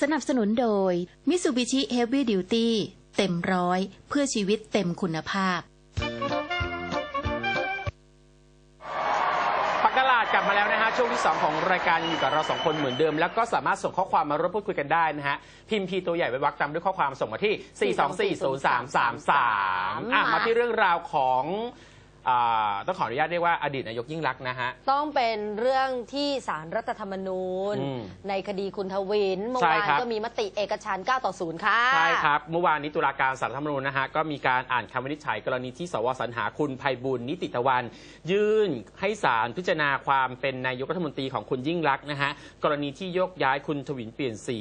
สนับสนุนโดย Mitsubishi Heavy Duty เต็มร้อย เพื่อชีวิตเต็มคุณภาพปักกลาดกลับมาแล้วนะฮะ ช่วงที่ 2 ของรายการอยู่กับเราสองคนเหมือนเดิม แล้วก็สามารถส่งข้อความมาร่วมพูดคุยกันได้นะฮะ พิมพ์พีตัวใหญ่ไว้วักตามด้วยข้อความส่งมาที่ 4240333อะมาที่เรื่องราวของ อ่าต้องขออนุญาตเรียกว่าอดีตนายกยิ่งรักษณ์นะฮะ ต้องเป็นเรื่องที่สารรัฐธรรมนูญ อืมในคดีคุณทวินเมื่อใช่วานครับ ก็มีมติเอกฉันท์9ต่อ0ค่ะ ใช่ครับ เมื่อวานนี้ตุลาการสารรัฐธรรมนูญนะฮะก็มีการอ่านคำวินิจฉัยกรณีที่สวสรรหาคุณภัยบุญนิติตะวัน ยื่นให้ศาลพิจารณาความเป็นนายกรัฐมนตรีของคุณยิ่งรักษณ์นะฮะกรณีที่ยกย้ายคุณทวินเปลี่ยนสี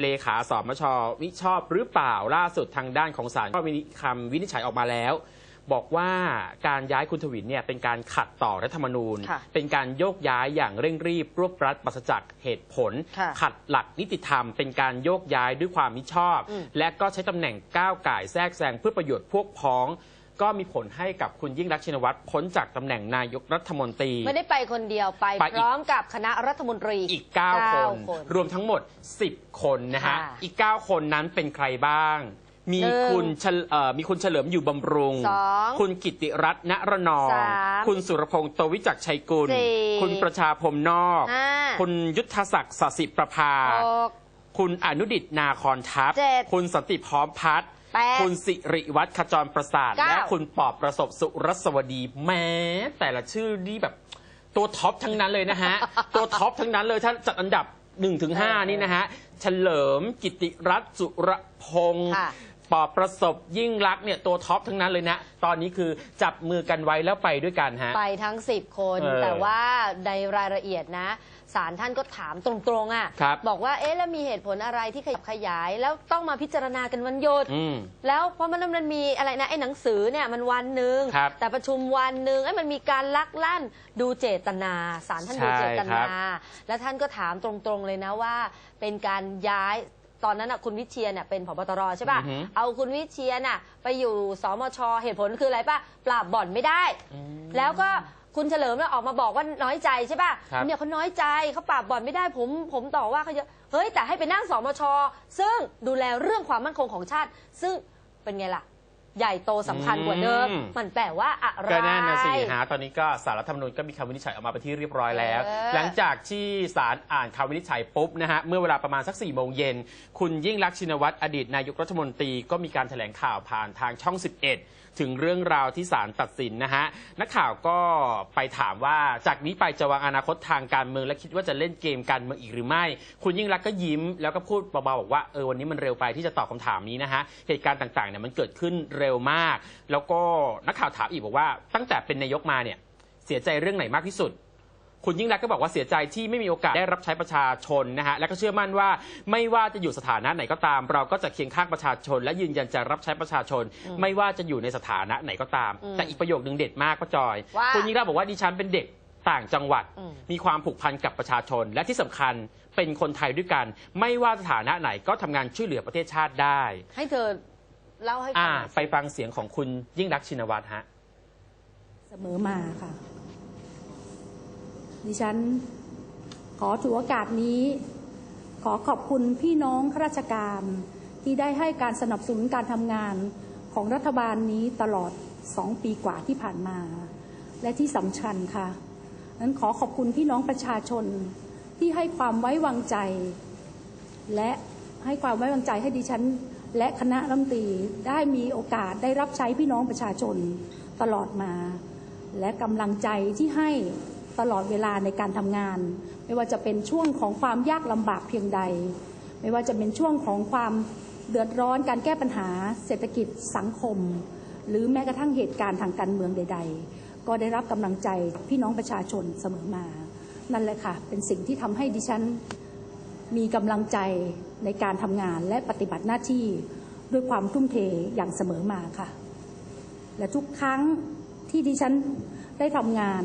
เลขาสมชวิชอบหรือเปล่าล่าสุดทางด้านของศาลก็มีคำวินิจฉัยออกมาแล้ว บอกว่าการย้ายคุณทวินเนี่ยเป็นการขัดต่อรัฐธรรมนูญ ค่ะเป็นการโยกย้ายอย่างเร่งรีบ รวบรัดปราศจากเหตุผล ค่ะขัดหลักนิติธรรม เป็นการโยกย้ายด้วยความมิชอบ อืม และก็ใช้ตำแหน่งก้าวไก่ายแทรกแซงเพื่อประโยชน์พวกพ้อง ก็มีผลให้กับคุณยิ่งรักษณ์ชินวัตรพ้นจากตำแหน่งนายกรัฐมนตรี ไม่ได้ไปคนเดียวไปไปอีก พร้อมกับคณะรัฐมนตรีอีก 9 คนคนรวมทั้งหมด 10 คนนะฮะ ค่ะ อีก 9 คนนั้นเป็นใครบ้าง มีหนึ่งคุณเฉลเอ่อมีคุณเฉลิมอยู่บำรุง สองคุณกิติรัตน์ณระนอง สามคุณสุรพงษ์โตวิจักรชัยกุล สี่คุณประชาพรมนอก ห้า คุณยุทธศักดิ์สสิประภา หก คุณอนุดิตนาคอนทัพ เจ็ดคุณสันติพร้อมพัฒน์แปดคุณสิริวัฒน์ขจรประสาท เก้า และคุณปอบประสบสุรสวดีแม้แต่ละชื่อนี่แบบตัวท็อปทั้งนั้นเลยนะฮะ ตัวท็อปทั้งนั้นเลยถ้าจัดอันดับ1-5นี่นะฮะ เฉลิมกิติรัตน์สุรพงศ์ค่ะ ปอบประสบยิ่งรักษณ์เนี่ยตัวท็อปทั้งนั้นเลยนะ ตอนนี้คือจับมือกันไว้แล้วไปด้วยกันฮะ ไปทั้ง 10 คน เออแต่ว่าในรายละเอียดนะศาลท่านก็ถามตรงๆอะครับบอกว่าเอ๊ะแล้วมีเหตุผลอะไรที่ขยับขยาย แล้วต้องมาพิจารณากันวันหยุด อืม แล้วเพราะมันมันมีอะไรนะไอ้หนังสือเนี่ยมันวันหนึ่งครับแต่ประชุมวันหนึ่งไอ้มันมีการลักลั่นดูเจตนาศาลท่านดูใช่เจตครันา บ แล้วท่านก็ถามตรงๆเลยนะว่า เป็นการย้าย ตอนนั้นน่ะคุณวิเชียนเน่ะเป็นผบตรใช่ป่ะ อือฮึเอาคุณวิเชียนน่ะไปอยู่สมชเหตุผลคืออะไรป่ะ ปราบบ่อนไม่ได้ แล้วก็คุณเฉลิมเนี่ยออกมาบอกว่าน้อยใจใช่ป่ะครับ เนี่ยเขาน้อยใจเขาปราบบ่อนไม่ได้ผมผมต่อว่าเขาเยอะเฮ้ยแต่ให้ไปนั่งสมชซึ่งดูแลเรื่องความมั่นคงของชาติ ซึ่งเป็นไงล่ะ ใหญ่โตสำคัญกว่าเดิม อืม มันแปลว่าอะไร ก็แน่นะสิฮะตอนนี้ก็สารรัฐธรรมนูญก็มีคำวินิจฉัยออกมาเป็นที่เรียบร้อยแล้ว เออหลังจากที่ศาลอ่านคำวินิจฉัยปุ๊บนะฮะเมื่อเวลาประมาณสัก4ี่โมงเย็นคุณยิ่งรักษณ์ชินวัตรอดีตนายกรัฐมนตรีก็มีการแถลงข่าวผ่านทางช่อง 11 ถึงเรื่องราวที่ศาลตัดสินนะฮะนักข่าวก็ไปถามว่าจากนี้ไปจะวางอนาคตทางการเมืองและคิดว่าจะเล่นเกมการเมืองอีกหรือไม่ คุณยิ่งรักก็ยิ้มแล้วก็พูดเบาๆบอกว่าเออวันนี้มันเร็วไปที่จะตอบคำถามนี้นะฮะเหตุการณ์ต่างๆเนี่ยมันเกิดขึ้นเร็วมาก แล้วก็นักข่าวถามอีกบอกว่า ตั้งแต่เป็นนายกมาเนี่ยเสียใจเรื่องไหนมากที่สุด คุณยิ่งรักษณ์ก็บอกว่าเสียใจที่ไม่มีโอกาสได้รับใช้ประชาชนนะฮะและก็เชื่อมั่นว่าไม่ว่าจะอยู่สถานะไหนก็ตาม เราก็จะเคียงข้างประชาชน และยืนยันจะรับใช้ประชาชน ไม่ว่าจะอยู่ในสถานะไหนก็ตาม อืมแต่อีกประโยคนึงเด็ดมากป้าจอย ว่าคุณยิ่งรักษณ์บอกว่าดิฉันเป็นเด็กต่างจังหวัด อืม มีความผูกพันกับประชาชน และที่สำคัญเป็นคนไทยด้วยกัน ไม่ว่าสถานะไหนก็ทำงานช่วยเหลือประเทศชาติได้ ให้เธอเล่าให้ฟัอ่างหน่อยสิไปฟังเสียงของคุณยิ่งรักษณ์ชินวัตรฮะ เสมอมาค่ะ ดิฉันขอถือโอกาสนี้ ขอขอบคุณพี่น้องข้าราชการที่ได้ให้การสนับสนุนการทำงานของรัฐบาลนี้ตลอดสองปีกว่าที่ผ่านมา และที่สำคัญค่ะนั้นขอขอบคุณพี่น้องประชาชนที่ให้ความไว้วางใจ และให้ความไว้วางใจให้ดิฉัน และคณะรัฐมนตรีได้มีโอกาสได้รับใช้พี่น้องประชาชนตลอดมา และกำลังใจที่ให้ ตลอดเวลาในการทำงาน ไม่ว่าจะเป็นช่วงของความยากลำบากเพียงใด ไม่ว่าจะเป็นช่วงของความเดือดร้อนการแก้ปัญหา เศรษฐกิจสังคม หรือแม้กระทั่งเหตุการณ์ทางการเมืองใด ๆ ก็ได้รับกำลังใจพี่น้องประชาชนเสมอมา นั่นแหละค่ะ เป็นสิ่งที่ทำให้ดิฉันมีกำลังใจในการทำงานและปฏิบัติหน้าที่ด้วยความทุ่มเทอย่างเสมอมาค่ะ และทุกครั้งที่ดิฉันได้ทำงาน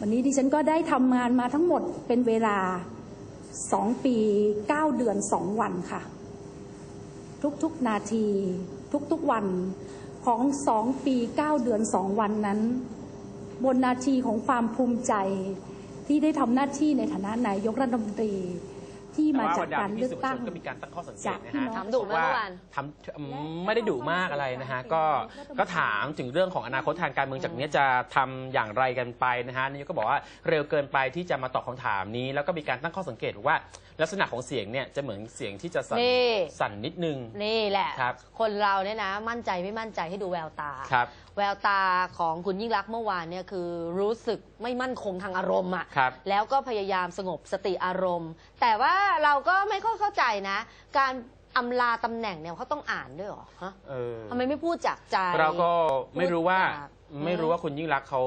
วันนี้ดิฉันก็ได้ทำงานมาทั้งหมดเป็นเวลาสองปีเก้าเดือนสองวันค่ะ ทุกๆนาที ทุกๆวันของสองปีเก้าเดือนสองวันนั้น บนนาทีของความภูมิใจที่ได้ทำหน้าที่ในฐานะนายกรัฐมนตรี ที่แต่มาว่าจาบกรรดาการพี่เลือสื่กอมวลชตั้งนก็มีการตั้งข้อสังเกตจากนะพี่ฮะน้องถามดุไหมว่าเมื่อวานทำอืมไม่ได้ดุมากอะไรนะฮะก็ก็ถามถึงเรื่องของอนาคตทางการเมืองจากเนี้ยจะทำอย่างไรกันไปนะฮะนายกก็บอกว่าเร็วเกินไปที่จะมาตอบคำถามนี้ แล้วก็มีการตั้งข้อสังเกตว่า ลักษณะของเสียงเนี่ยจะเหมือนเสียงที่จะสั่นนี่ สั่นนิดนึง นี่แหละ ครับ คนเราเนี่ยนะ มั่นใจไม่มั่นใจให้ดูแววตา ครับแววตาของคุณยิ่งรักษณ์เมื่อวานเนี่ยคือรู้สึกไม่มั่นคงทางอารมณ์อะครับ แล้วก็พยายามสงบสติอารมณ์ แต่ว่าเราก็ไม่ค่อยเข้าใจนะ การอำลาตำแหน่งเนี่ยเขาต้องอ่านด้วยเหรอฮะเออทำไมไม่พูดจากใจ เราก็ไม่รู้ว่าพูดจากไม่รู้ว่าคุณยิ่งรักษณ์เขา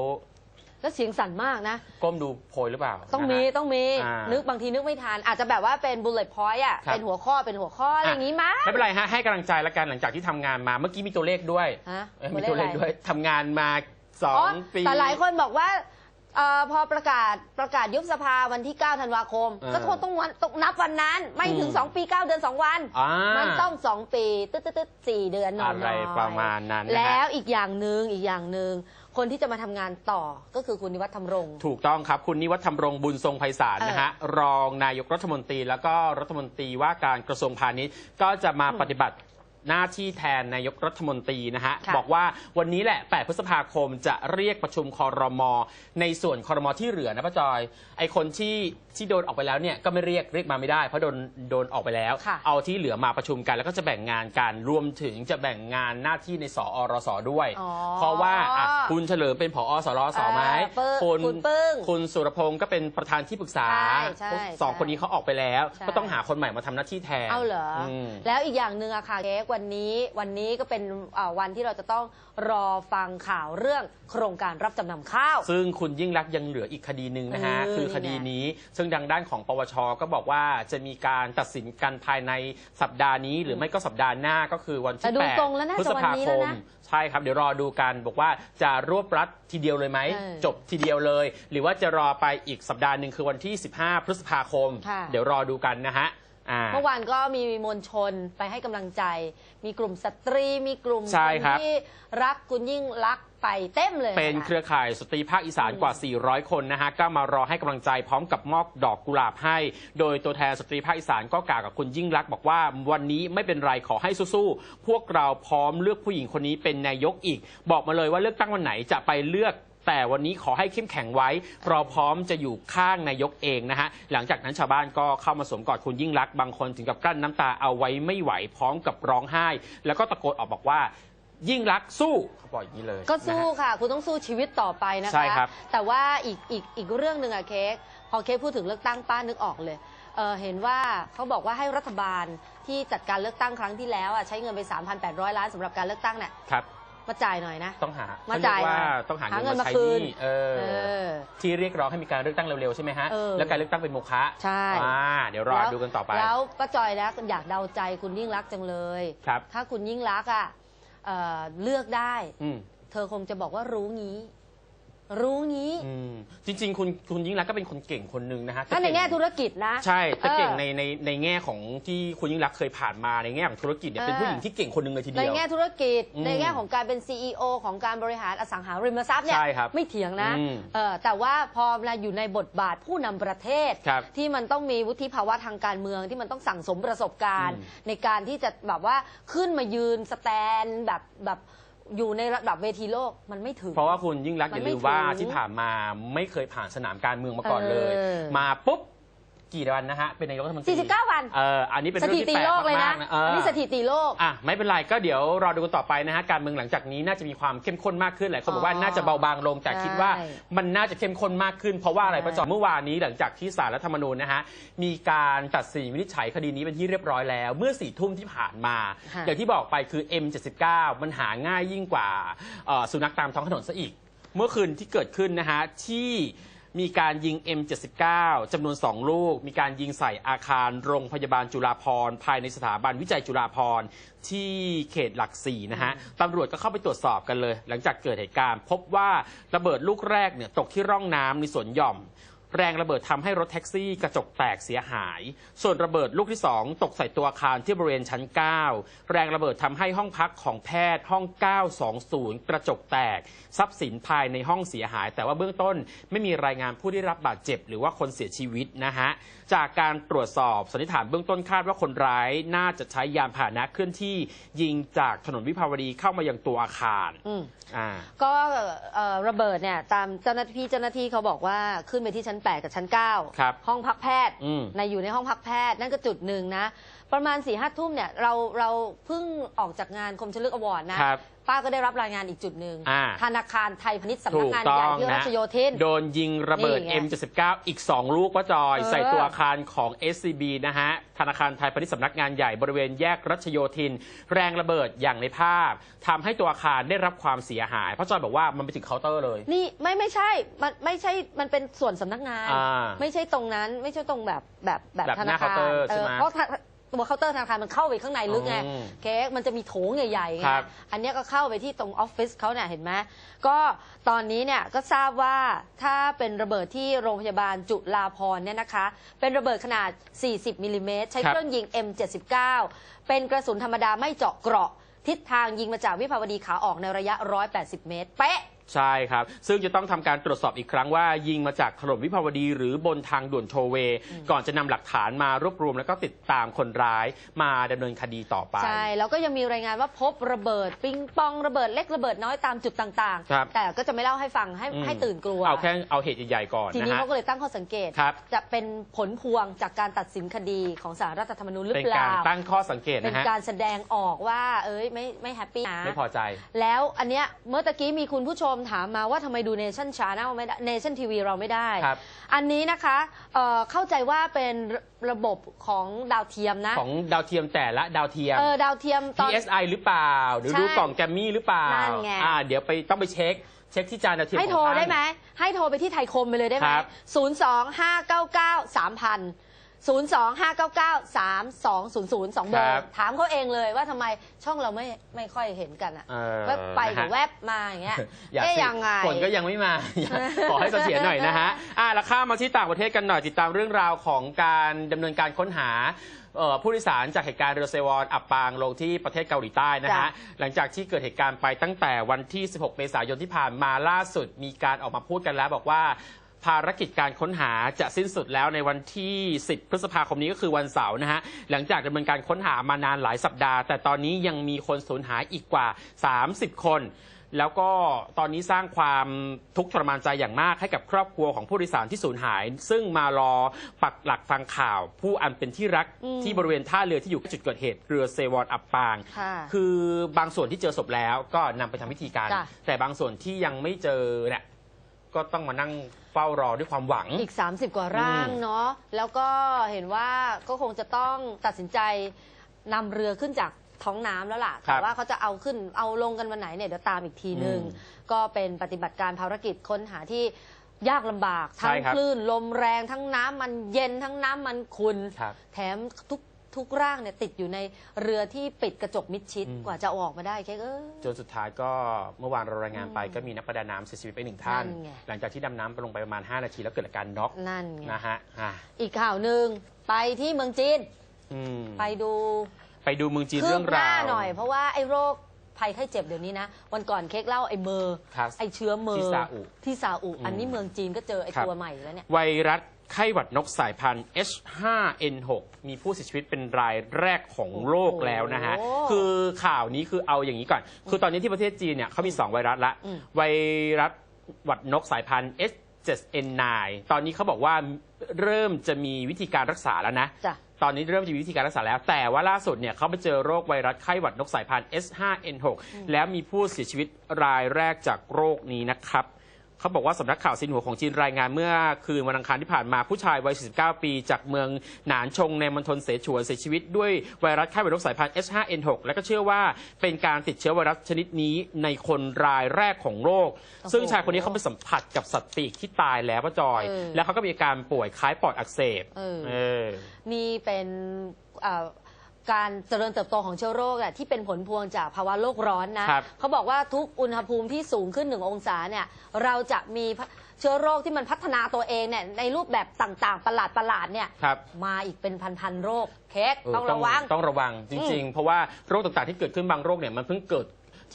แล้วเสียงสั่นมากนะ ก้มดูโพยหรือเปล่าต้องมีนะฮะ ต้องมีนึกบางทีนึกไม่ทัน อาจจะแบบว่าเป็น bullet point อะครับ เป็นหัวข้อเป็นหัวข้ออะไรอย่างงี้มั้ยไม่เป็นไรฮะให้กำลังใจละกันหลังจากที่ทำงานมาเมื่อกี้มีตัวเลขด้วยฮะเอ้ยมีตัวเลขด้วยทำงานมาสออ๋องปี แต่หลายคนบอกว่า เออพอประกาศประกาศยุบสภาวันที่ 9 ธันวาคม เออก็โทษต้องวันต้องนับวันนั้น ไม่ถึง อืม2 ปี 9 เดือน 2 วัน อ่ามันต้อง 2 ปีตึ๊ดตึ๊ดตึ๊ดสี่เดือนหน่อยอะไรประมาณนั้นนะฮะ แล้วอีกอย่างหนึ่งอีกอย่างหนึ่งคนที่จะมาทำงานต่อก็คือคุณนิวัฒน์ธรรมรงค์ ถูกต้องครับ คุณนิวัฒน์ธรรมรงค์บุญทรงไพศาลนะฮะรองนายกรัฐมนตรีแล้วก็รัฐมนตรีว่าการกระทรวงพาณิชย์ก็จะมาปฏิบัติ หน้าที่แทนนายกรัฐมนตรีนะฮะค่ะ บอกว่าวันนี้แหละ 8 พฤษภาคมจะเรียกประชุมคอรมอในส่วนคอรมอที่เหลือนะป้าจอย ไอคนที่ที่โดนออกไปแล้วเนี่ยก็ไม่เรียกเรียกมาไม่ได้ เพราะโดนโดนออกไปแล้ว ค่ะ เอาที่เหลือมาประชุมกัน แล้วก็จะแบ่งงานกันรวมถึงจะแบ่งงานหน้าที่ในสอรสด้วย อ๋อ เพราะว่าอะคุณเฉลิมเป็นผอสรสไหมเออปึ้งคุณปึ้งคุณสุรพงศ์ก็เป็นประธานที่ปรึกษาใช่ใช่สองใช่คนนี้เขาออกไปแล้ว ใช่ ก็ต้องหาคนใหม่มาทำหน้าที่แทนเอาเหรออมแล้วอีกอย่างหนึ่งอะค่ะเค้กวันนี้วันนี้ก็เป็นอ่าวันที่เราจะต้องรอฟังข่าวเรื่องโครงการรับจำนำข้าว ซึ่งคุณยิ่งรักษณ์ยังเหลืออีกคดีหนึ่งนะฮะเออคือคดีนี้ ซึ่งทางด้านของปวช ก็บอกว่าจะมีการตัดสินกันภายในสัปดาห์นี้ หรือไม่ก็สัปดาห์หน้าก็คือวันแต่ที่ดูแปดทรงแล้วน่าพฤจะษวันภานี้คแล้วมนะใช่ครับเดี๋ยวรอดูกันบอกว่าจะรวบรัดทีเดียวเลยไหมเออจบทีเดียวเลย หรือว่าจะรอไปอีกสัปดาห์หนึ่งคือวันที่ 15 พฤษภาคมค่ะเดี๋ยวรอดูกันนะฮะ อ่า เมื่อวานก็มีมวลชนไปให้กำลังใจ มีกลุ่มสตรี มีกลุ่มใช่คนครับ ที่รักคุณยิ่งรักษณ์ไปเต็มเลยเป็นค่ะเครือข่ายสตรีภาคอีสานกว่า 400 คนนะฮะ ก็มารอให้กำลังใจพร้อมกับมอบดอกกุหลาบให้ โดยตัวแทนสตรีภาคอีสานก็กล่าวกับคุณยิ่งรักษณ์บอกว่าวันนี้ไม่เป็นไรขอให้สู้ๆ พวกเราพร้อมเลือกผู้หญิงคนนี้เป็นนายกอีก บอกมาเลยว่าเลือกตั้งวันไหนจะไปเลือก แต่วันนี้ขอให้เข้มแข็งไว้เราพร้อมจะอยู่ข้างนายกเองนะฮะหลังจากนั้นชาวบ้านก็เข้ามาสวมกอดคุณยิ่งรักษณ์บางคนถึงกับกลั้นน้ำตาเอาไว้ไม่ไหวพร้อมกับร้องไห้ แล้วก็ตะโกนออกบอกว่ายิ่งรักษณ์สู้เขาบอกอย่างนี้เลยก็สู้นะฮะค่ะ คุณต้องสู้ชีวิตต่อไปนะคะใช่ครับแต่ว่าอีกอีกอีกเรื่องหนึ่งอะเค้กพอเค้กพูดถึงเลือกตั้งป้านึกออกเลยเออเห็นว่าเขาบอกว่าให้รัฐบาลที่จัดการเลือกตั้งครั้งที่แล้วอะใช้เงินไป 3,800 ล้านสำหรับการเลือกตั้งเนี่ยครับ มาจ่ายหน่อยนะ ต้องหามาเขเรียกจ่ายหน่ว่าอยต้องหาหาเงินเงินมามาใช้คืหนนี้เออเออที่เรียกร้องให้มีการเลือกตั้งเร็วๆใช่ไหมฮะ เออแล้วการเลือกตั้งเป็นโมฆะใช่ อ่าเดี๋ยวรอดูกันต่อไปแล้วป้าจอยนะอยากเดาใจคุณยิ่งรักษณ์จังเลย ครับ ถ้าคุณยิ่งรักษณ์อะเอ่อเลือกได้ อืมเธอคงจะบอกว่ารู้งี้ รู้งี้ อืม จริง ๆ คุณคุณยิ่งรักษณ์ก็เป็นคนเก่งคนหนึ่งนะฮะถ้าในต่เก่แง่ธุรกิจนะใช่แต่เก่งออในในในแง่ของที่คุณยิ่งรักษณ์เคยผ่านมาในแง่ของธุรกิจเนี่ยเป็นผู้หญิงที่เก่งคนหนึ่งเลยทีในเดียว แง่ธุรกิจอืมในแง่ของการเป็น CEO ของการบริหารอสังหาริมทรัพย์เนี่ยใช่ครับไม่เถียงนะอืมเออแต่ว่าพอเวลาอยู่ในบทบาทผู้นำประเทศ ครับที่มันต้องมีวุฒิภาวะทางการเมืองที่มันต้องสั่งสมประสบการณ์ อืมในการที่จะแบบว่าขึ้นมายืนสแตนแบบแบบ อยู่ในระดับเวทีโลกมันไม่ถึง เพราะว่าคุณยิ่งรักษณ์มัอนย่าไม่ลืมว่าถึงที่ผ่านมาไม่เคยผ่านสนามการเมืองมาก่อนเลย เออ มาปุ๊บ กี่วันนะฮะเป็นนายกรัฐมนตรี49 วัน เอออันนี้เป็นสเรื่อถิงติที่แปลกโลกเลยนะมากๆนะเอออันนี้สถิติโลก อะไม่เป็นไรก็เดี๋ยวรอดูกันต่อไปนะฮะการเมืองหลังจากนี้น่าจะมีความเข้มข้นมากขึ้นหลายคนบอกว่าอ๋อน่าจะเบาบางลงแต่คิดว่าใช่มันน่าจะเข้มข้นมากขึ้นเพราะว่าอะไรใช่ประจอเมื่อวานนี้หลังจากที่ศาลรัฐธรรมนูญนะฮะมีการตัดสินวินิจฉัยคดีนี้เป็นที่เรียบร้อยแล้วเมื่อสี่ทุ่มที่ผ่านมา ค่ะอย่างที่บอกไปคือ M79 มันหาง่ายยิ่งกว่าเอ่อสุนัขตามท้องถนนซะอีก เมื่อคืนที่เกิดขึ้นนะฮะที่ มีการยิง M79 จำนวน 2 ลูก มีการยิงใส่อาคารโรงพยาบาลจุฬาภรณ์ภายในสถาบันวิจัยจุฬาภรณ์ที่เขตหลักสี่นะฮะตำรวจก็เข้าไปตรวจสอบกันเลย หลังจากเกิดเหตุการณ์ พบว่าระเบิดลูกแรกเนี่ยตกที่ร่องน้ำในสวนหย่อม แรงระเบิดทำให้รถแท็กซี่กระจกแตกเสียหาย ส่วนระเบิดลูกที่ 2 ตกใส่ตัวอาคารที่บริเวณชั้น 9 แรงระเบิดทำให้ห้องพักของแพทย์ห้อง 920 กระจกแตก ทรัพย์สินภายในห้องเสียหาย แต่ว่าเบื้องต้นไม่มีรายงานผู้ได้รับบาดเจ็บ หรือว่าคนเสียชีวิตนะฮะ จากการตรวจสอบสันนิษฐานเบื้องต้นคาดว่าคนร้ายน่าจะใช้ยานพาหนะเคลื่อนที่ยิงจากถนนวิภาวดีเข้ามายังตัวอาคารอืมอ่าก็เอ่อระเบิดเนี่ยตามเจ้าหน้าที่เจ้าหน้าที่เขาบอกว่าขึ้นไปที่ชั้น8 กับชั้น 9 ครับห้องพักแพทย์อืม ในอยู่ในห้องพักแพทย์ นั่นก็จุดหนึ่งนะ ประมาณ4ี่ห้าทุ่มเนี่ยเราเราเพิ่งออกจากงานคมชลึกอวอร์ดนะ ครับป้าก็ได้รับรายงานอีกจุดหนึ่งอ่า ธนาคารไทยพาณิชย์สำนัถูกกงานต้ใหอญ่งที่รันะชโยธิน โดนยิงระเบิด นี่ไง M79 อีก 2 ลูกว่าจอย เออใส่ตัวอาคารของ SCB นะฮะ ธนาคารไทยพาณิชย์สำนักงานใหญ่บริเวณแยกรัชโยธิน แรงระเบิดอย่างในภาพทำให้ตัวอาคารได้รับความเสียหาย เพราะจอยบอกว่ามันไปถึงเคาน์เตอร์เลย นี่ไม่ไม่ใช่ มันไม่ใช่ มันเป็นส่วนสำนักงาน อ่าไม่ใช่ตรงนั้น ไม่ใช่ตรงแบบแบบแบบแบบธหนาน้าคารเคาน์เตอร์ใช่ไหม เพราะถ้า ตัวเคาน์เตอร์ธนาคารมันเข้าไปข้างในลึกไงอืมเค้กมันจะมีโถงใหญ่ๆไงครับ อันเนี้ยก็เข้าไปที่ตรงออฟฟิศเขาเนี่ยเห็นไหมก็ตอนนี้เนี่ยก็ทราบว่าถ้าเป็นระเบิดที่โรงพยาบาลจุฬาภรณ์เนี่ยนะคะ เป็นระเบิดขนาด 40มิลลิเมตรใช้ครับเครื่องยิง M79 เป็นกระสุนธรรมดาไม่เจาะเกราะ ทิศทางยิงมาจากวิภาวดีขาออกในระยะ 180 เมตร เป๊ะ ใช่ครับ ซึ่งจะต้องทำการตรวจสอบอีกครั้งว่า ยิงมาจากถนนวิภาวดี หรือบนทางด่วนโทเวย์ก่อนจะนำหลักฐานมารวบรวม แล้วก็ติดตามคนร้ายมาดำเนินคดีต่อไป ใช่ แล้วก็ยังมีรายงานว่าพบระเบิด ปิงปองระเบิดเล็กระเบิดน้อยตามจุดต่างครับๆแต่ก็จะไม่เล่าให้ฟังให้อืมให้ตื่นกลัว เอาแค่เอาเหตุใหญ่ๆก่อนทีนะนี้ฮะเขาก็เลยตั้งข้อสังเกตครับจะเป็นผลพวงจากการตัดสินคดีของสารรัฐธรรมนูญหรือเป็นเปการล่าตั้งข้อสังเกตเป็นนะฮะการแสดงออกว่า เอ้ยไม่ไม่แฮปปี้นะ ไม่พอใจ แล้วอันเนี้ยเมื่อตะกี้มีคุณผู้ชมถามมาว่าทำไมดูเนชั่นชาแนลไม่ได้เนชั่นทีวีเราไม่ได้ ครับ อันนี้นะคะเอ่อเข้าใจว่าเป็นระระบบของดาวเทียมนะของดาวเทียมแต่ละดาวเทียม เออดาวเทียมตอน PSI หรือเปล่าหรือใช่ดูกล่องแกรมมี่หรือเปล่านั่นไง อ่า เดี๋ยวไปต้องไปเช็ค เช็คที่จานดาวเทียมให้โทรของท่าน ได้ไหมให้โทรไปที่ไทยคมไปเลยได้ไหมครับ ศูนย์สองห้าเก้าเก้าสามพัน ศูนย์สองห้าเก้าเก้าสามสองศูนย์ศูนย์สองเบอครัร์บถามเขาเองเลยว่าทำไมช่องเราไม่ไม่ค่อยเห็นกันอะเออแวบไปกับนะฮะแวบมาอย่างเงี้ยอย่าเอ๊ะสิยังไง ผลก็ยังไม่มาขอให้เสถียรหน่อยนะฮะอะแล้วข้ามมาที่ต่างประเทศกันหน่อยติดตามเรื่องราวของการดำเนินการค้นหาเอ่อผู้โดยสารจากเหตุการณ์เรือเซวอนอับปางลงที่ประเทศเกาหลีใต้นะฮะจ้ะหลังจากที่เกิดเหตุการณ์ไปตั้งแต่วันที่ 16 เมษายนที่ผ่านมาล่าสุดมีการออกมาพูดกันแล้วบอกว่า ภารกิจการค้นหาจะสิ้นสุดแล้วในวันที่ 10 พฤษภาคมนี้ก็คือวันเสาร์นะฮะ หลังจากดำเนินการค้นหามานานหลายสัปดาห์ แต่ตอนนี้ยังมีคนสูญหายอีกกว่า 30 คนแล้วก็ตอนนี้สร้างความทุกข์ทรมานใจอย่างมากให้กับครอบครัวของผู้โดยสารที่สูญหาย ซึ่งมารอปักหลักฟังข่าว ผู้อันเป็นที่รักอืมที่บริเวณท่าเรือที่อยู่ใกล้จุดเกิดเหตุเรือเซวอนอับปางค่ะคือบางส่วนที่เจอศพแล้วก็นำไปทำพิธีการจ้ะแต่บางส่วนที่ยังไม่เจอเนี่ย ก็ต้องมานั่งเฝ้ารอด้วยความหวัง อีก 30 กว่าร่างอืม เนาะแล้วก็เห็นว่าก็คงจะต้องตัดสินใจนำเรือขึ้นจากท้องน้ำแล้วล่ะครัแต่บว่าเขาจะเอาขึ้นเอาลงกันวันไหนเนี่ยเดี๋ยวตามอีกทีหนึ่งอืมก็เป็นปฏิบัติการภารกิจค้นหาที่ยากลำบากใช่ทั้งครับ คลื่นลมแรงทั้งน้ำมันเย็นทั้งน้ำมันขุนครับ แถมทุก ทุกร่างเนี่ยติดอยู่ในเรือที่ปิดกระจกมิดชิดอืม กว่าจะเอาออกมาได้แค่เออจนสุดท้ายก็เมื่อวานเรารายงานไปก็มีนักประดาน้ำเสียชีวิตไปหนึ่งท่าน นั่นไง หลังจากที่ดำน้ำไปลงไปประมาณ 5 นาทีแล้วเกิดอาการน็อกนั่นไงนะฮะอะอีกข่าวหนึ่งไปที่เมืองจีนอืมไปดูไปดูเมืองจีนคืเรื่บองหน้าราว หน่อย เพราะว่าไอ้โรคภัยไข้เจ็บเดี๋ยวนี้นะ วันก่อนเค้กเล่าไอ้เมอร์ครับไอ้เชื้อเมอร์ที่ซาอุที่ซาอุอืมอันนี้เมืองจีนก็เจอไอ้ครับ ตัวใหม่แล้วเนี่ย ไวรัส ไข้หวัดนกสายพันธุ์ H5N6 มีผู้เสียชีวิตเป็นรายแรกของโลกแล้วนะฮะ โอ้คือข่าวนี้คือเอาอย่างนี้ก่อน คือตอนนี้ที่ประเทศจีนเนี่ยเขามี 2 ไวรัสละ อืม ไวรัสหวัดนกสายพันธุ์ H7N9 ตอนนี้เขาบอกว่าเริ่มจะมีวิธีการรักษาแล้วนะ จ้ะ ตอนนี้เริ่มจะมีวิธีการรักษาแล้ว แต่ว่าล่าสุดเนี่ยเขาไปเจอโรคไวรัสไข้หวัดนกสายพันธุ์ S5N6 แล้วมีผู้เสียชีวิตรายแรกจากโรคนี้นะครับ เขาบอกว่าสำนักข่าวซินหัวของจีนรายงานเมื่อคืนวันอังคารที่ผ่านมาผู้ชายวัย 49 ปี จากเมืองหนานชงในมณฑลเสฉวนเสียชีวิตด้วยไวรัสไข้หวัดนกสายพันธุ์ H5N6 และก็เชื่อว่าเป็นการติดเชื้อไวรัสชนิดนี้ในคนรายแรกของโลกโอ้โหซึ่งชายคนนี้เขาไปสัมผัสกับสัตว์ปีกที่ตายแล้วป้าจอยเออแล้วเขาก็มีอาการป่วยคล้ายปอดอักเสบเออเออนี่เป็นเอ่อ การเจริญเติบโตของเชื้อโรคอะที่เป็นผลพวงจากภาวะโลกร้อนนะครับ เขาบอกว่าทุกอุณหภูมิที่สูงขึ้นหนึ่งองศาเนี่ยเราจะมีเชื้อโรคที่มันพัฒนาตัวเองเนี่ยในรูปแบบต่างๆ ประหลาดประหลาดๆเนี่ยครับ มาอีกเป็นพันๆโรคเค้กเออต้องระวัง ต้องระวังจริง ๆ เพราะว่าโรคต่างๆที่เกิดขึ้นบางโรคเนี่ยมันเพิ่งเกิด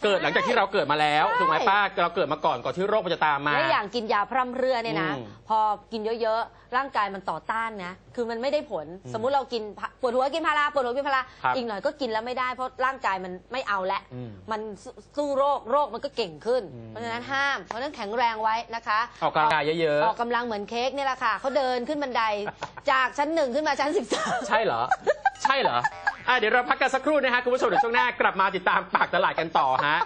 เกิดหลังจากที่เราเกิดมาแล้วใช่ถูกไหมป้าเราเกิดมาก่อนก่อนที่โรคมันจะตามมา และอย่างกินยาพร่ำเรือเนี่ยนะ อืมพอกินเยอะๆ ร่างกายมันต่อต้านนะ คือมันไม่ได้ผลสมมุติเรากินพะปวดหัวกินพาราปวดหัวกินพารา ครับอีกหน่อยก็กินแล้วไม่ได้เพราะร่างกายมันไม่เอาแล้วอืมมันสู้สู้โรคโรคมันก็เก่งขึ้น อืม เพราะฉะนั้นห้าม เพราะฉะนั้นแข็งแรงไว้นะคะ ออกกำลังกายเยอะออกกำลังเหมือนเค้กเนี่ยแหละค่ะเขาเดินขึ้นบันได จากชั้นหนึ่งขึ้นมาชั้นสิบสาม ๆ ใช่เหรอ ใช่เหรอ อะเดี๋ยวเราพักกันสักครู่นะฮะคุณผู้ชมเดี๋ยวช่วงหน้ากลับมาติดตามปากตลาดกันต่อฮะ